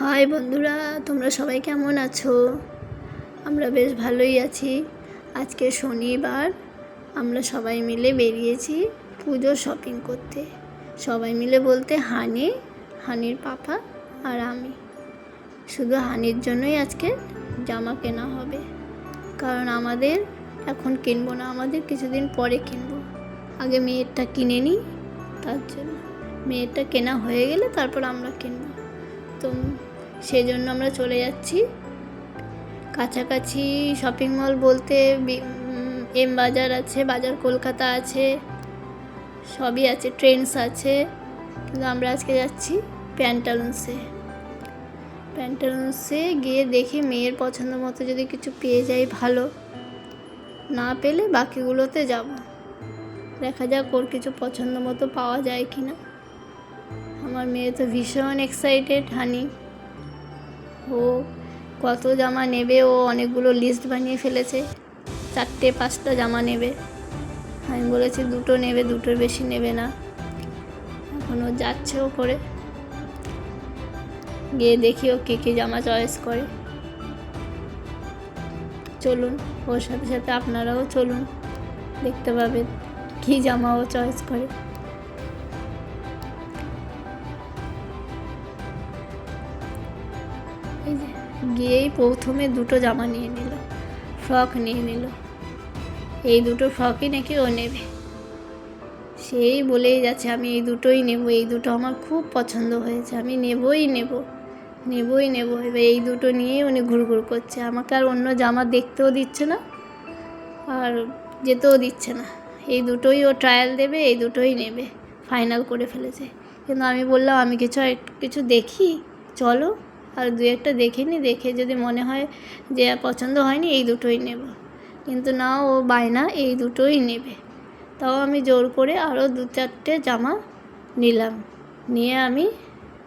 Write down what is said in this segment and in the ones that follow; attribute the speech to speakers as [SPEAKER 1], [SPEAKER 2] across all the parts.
[SPEAKER 1] High বন্ধুরা, তোমরা সবাই কেমন আছো? আমরা বেশ ভালোই আছি। আজকে শনিবার, আমরা সবাই মিলে বেরিয়েছি পুজো শপিং করতে। সবাই মিলে বলতে হানি, হানির পাপা আর আমি। শুধু হানির জন্যই আজকে জামা কেনা হবে। কারণ আমাদের এখন কিনবো না, আমাদের কিছুদিন পরে কিনবো। আগে মেয়েরটা কিনে নিই, তার জন্য। মেয়েরটা কেনা হয়ে গেলে তারপর আমরা কিনবো। তো সেই জন্য আমরা চলে যাচ্ছি। কাছাকাছি শপিং মল বলতে এম বাজার আছে, বাজার কলকাতা আছে, সবই আছে ট্রেন্ডস আছে। কিন্তু আমরা আজকে যাচ্ছি প্যান্টালুন্সে প্যান্টালুন্সে গিয়ে দেখি মেয়ের পছন্দ মতো যদি কিছু পেয়ে যাই ভালো। না পেলে বাকিগুলোতে যাব। দেখা যাক ওর কিছু পছন্দ মতো পাওয়া যায় কি না আমার মেয়ে তো ভীষণ এক্সাইটেড হানি ও কত জামা নেবে? ও অনেকগুলো লিস্ট বানিয়ে ফেলেছে। চারটে, পাঁচটা জামা নেবে। আমি বলেছি, দুটো নেবে, দুটোর বেশি নেবে না। এখন ও যাচ্ছেও করে গিয়ে দেখি ও কে কী জামা চয়েস করে। চলুন, ওর সাথে সাথে আপনারাও চলুন। দেখতে পাবেন কী জামা ও চয়েস করে। এই যে গিয়েই প্রথমে দুটো জামা নিয়ে নিল, ফ্রক নিয়ে নিল। এই দুটো ফ্রকই নাকি ও নেবে? সেই বলেই যাচ্ছে, আমি এই দুটোই নেব, এই দুটো আমার খুব পছন্দ হয়েছে, আমি নেবই নেব নেবই নেব। এবার এই দুটো নিয়েই উনি ঘুরঘুর করছে। আমাকে আর অন্য জামা দেখতেও দিচ্ছে না, আর যেতেও দিচ্ছে না। এই দুটোই ও ট্রায়াল দেবে, এই দুটোই নেবে ফাইনাল করে ফেলেছে। কিন্তু আমি বললাম, আমি কিছু কিছু দেখি? চলো। আর দু একটা দেখে নি দেখে যদি মনে হয় যে পছন্দ হয়নি, এই দুটোই নেব। কিন্তু না, ও বায়না, এই দুটোই নেবে। তাও আমি জোর করে আরও দু চারটে জামা নিলাম। নিয়ে আমি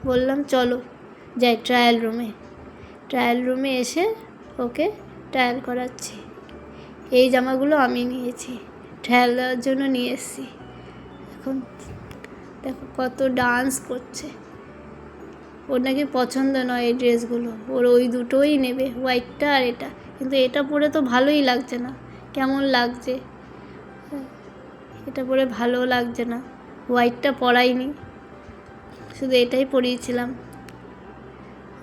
[SPEAKER 1] বললাম, চলো, যাই ট্রায়াল রুমে ট্রায়াল রুমে এসে ওকে ট্রায়াল করাচ্ছি। এই জামাগুলো আমি নিয়েছি। ট্রায়াল দেওয়ার জন্য নিয়ে এসেছি। এখন দেখো কত ডান্স করছে। ওর নাকি পছন্দ নয় এই ড্রেসগুলো। ওর ওই দুটোই নেবে, হোয়াইটটা আর এটা। কিন্তু এটা পরে তো ভালোই লাগছে না। কেমন লাগছে? এটা পরে ভালো লাগছে না। হোয়াইটটা পরাইনি। শুধু এটাই পরিয়েছিলাম।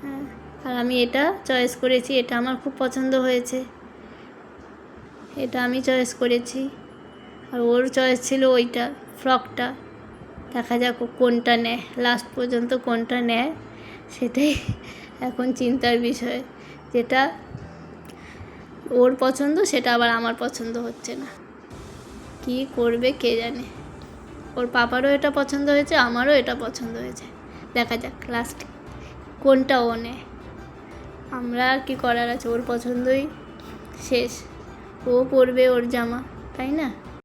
[SPEAKER 1] হ্যাঁ আর আমি এটা চয়েস করেছি। এটা আমার খুব পছন্দ হয়েছে। এটা আমি চয়েস করেছি। আর ওর চয়েস ছিল ওইটা, ফ্রকটা। দেখা যাক কোনটা নেয়। লাস্ট পর্যন্ত কোনটা নেয়। সেটাই এখন চিন্তার বিষয়। যেটা ওর পছন্দ, সেটা আবার আমার পছন্দ হচ্ছে না। কী করবে কে জানে? ওর পাপারও এটা পছন্দ হয়েছে, আমারও এটা পছন্দ হয়েছে। দেখা যাক লাস্ট কোনটা ও নেয়। আমরা আর কি করার আছে? ওর পছন্দই শেষ। ও পরবে ওর জামা, তাই না?